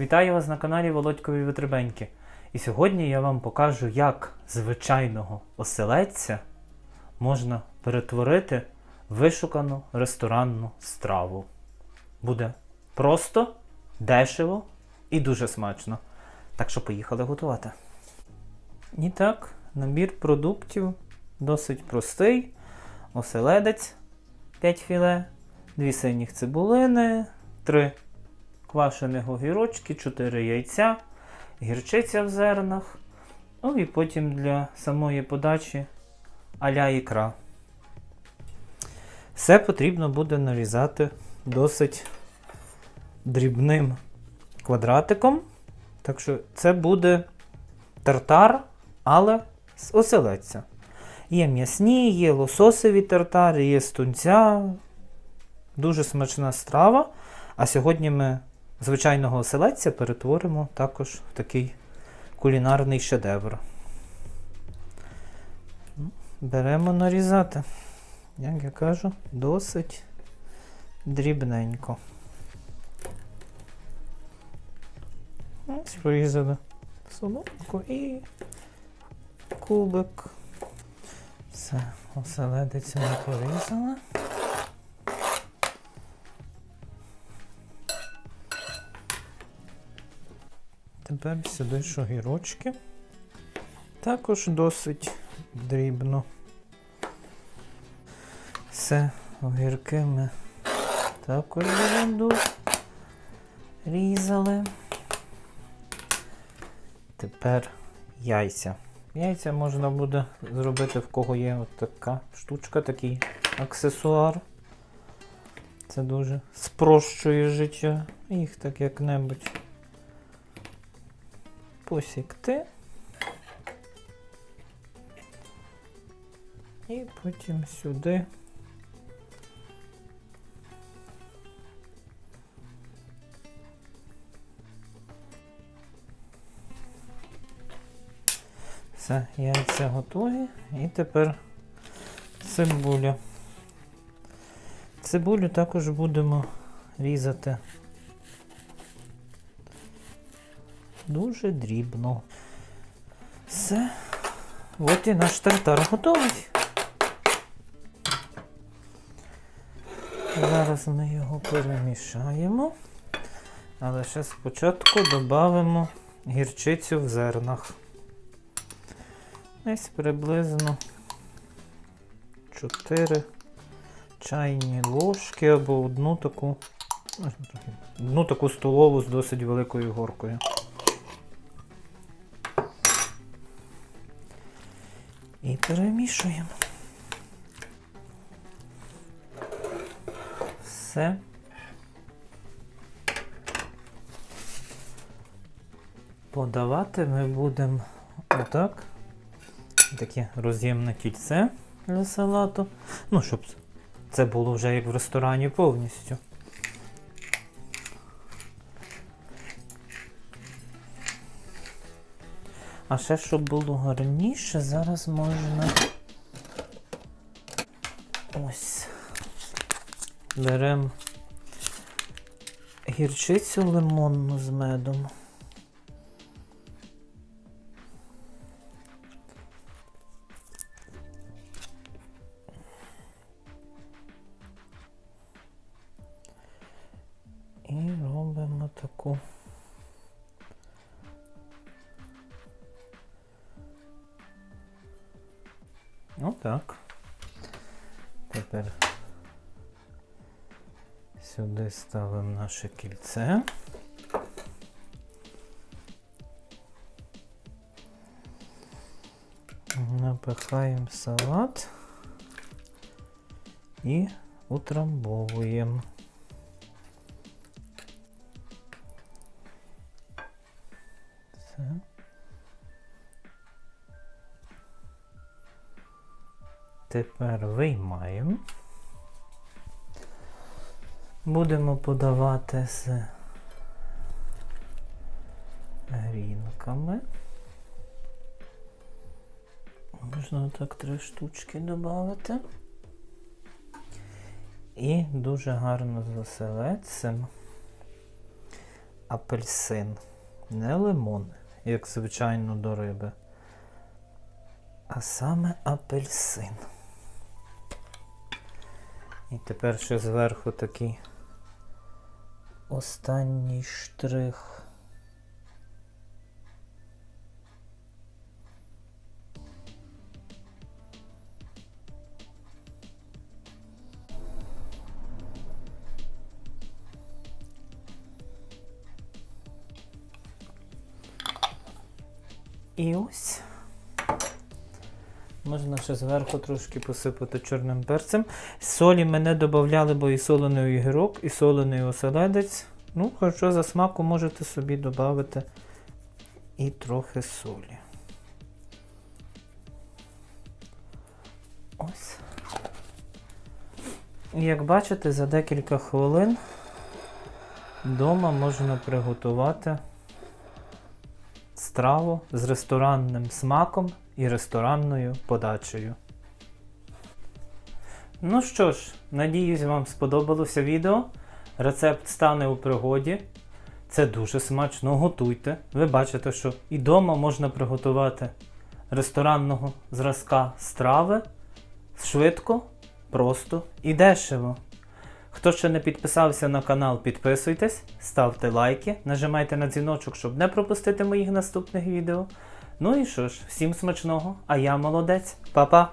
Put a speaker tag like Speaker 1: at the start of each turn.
Speaker 1: Вітаю вас на каналі Володькові Витребеньки. І сьогодні я вам покажу, як звичайного оселедця можна перетворити вишукану ресторанну страву. Буде просто, дешево і дуже смачно. Так що поїхали готувати. І так, набір продуктів досить простий. Оселедець 5 філе, 2 синіх цибулини, 3 квашених огірочки, 4 яйця, гірчиця в зернах. Ну і потім для самої подачі аля ікра. Все потрібно буде нарізати досить дрібним квадратиком. Так що це буде тартар, але з оселедця. Є м'ясні, є лососові тартари, є з тунця. Дуже смачна страва. А сьогодні ми звичайного оселедця перетворимо також в такий кулінарний шедевр. Ну, Беремо нарізати. Як я кажу, досить дрібненько. Ось порізали соломку і кубик. Все, оселедець ми порізали. Тепер сюди ж огірочки. Також досить дрібно. Все, огірки ми також ряду різали. Тепер яйця. Яйця можна буде зробити, в кого є от така штучка, такий аксесуар. Це дуже спрощує життя. Їх так як-небудь посікти. І потім сюди. Все, яйця готові. І тепер цибуля. Цибулю також будемо різати дуже дрібно. Все. От і наш тартар готовий. Зараз ми його перемішаємо. Але ще спочатку додамо гірчицю в зернах. Десь приблизно 4 чайні ложки або одну таку, одну таку столову з досить великою горкою. І перемішуємо. Все. Подавати ми будемо отак. Таке роз'ємне кільце для салату. Ну, щоб це було вже як в ресторані повністю. А ще, щоб було гарніше, зараз можна ось. Беремо гірчицю лимонну з медом. І робимо таку. Отак. Тепер сюди ставимо наше кільце. Напихаємо салат і утрамбовуємо. Тепер виймаємо. Будемо подавати з грінками. Можна так три штучки додати. І дуже гарно з оселедцем апельсин. Не лимон, як звичайно до риби. А саме апельсин. І тепер ще зверху такий останній штрих. І ось. Можна ще зверху трошки посипати чорним перцем. Солі ми не додавали, бо і солений огірок, і солений оселедець. Ну, хоча за смаку можете собі додати і трохи солі. Ось. І Як бачите, за декілька хвилин вдома можна приготувати страву з ресторанним смаком і ресторанною подачею. Ну що ж, надіюсь, вам сподобалося відео. Рецепт стане у пригоді. Це дуже смачно, готуйте. Ви бачите, що і вдома можна приготувати ресторанного зразка страви швидко, просто і дешево. Хто ще не підписався на канал, підписуйтесь, ставте лайки, нажимайте на дзвіночок, щоб не пропустити моїх наступних відео. Ну і що ж, всім смачного, а я молодець. Па-па!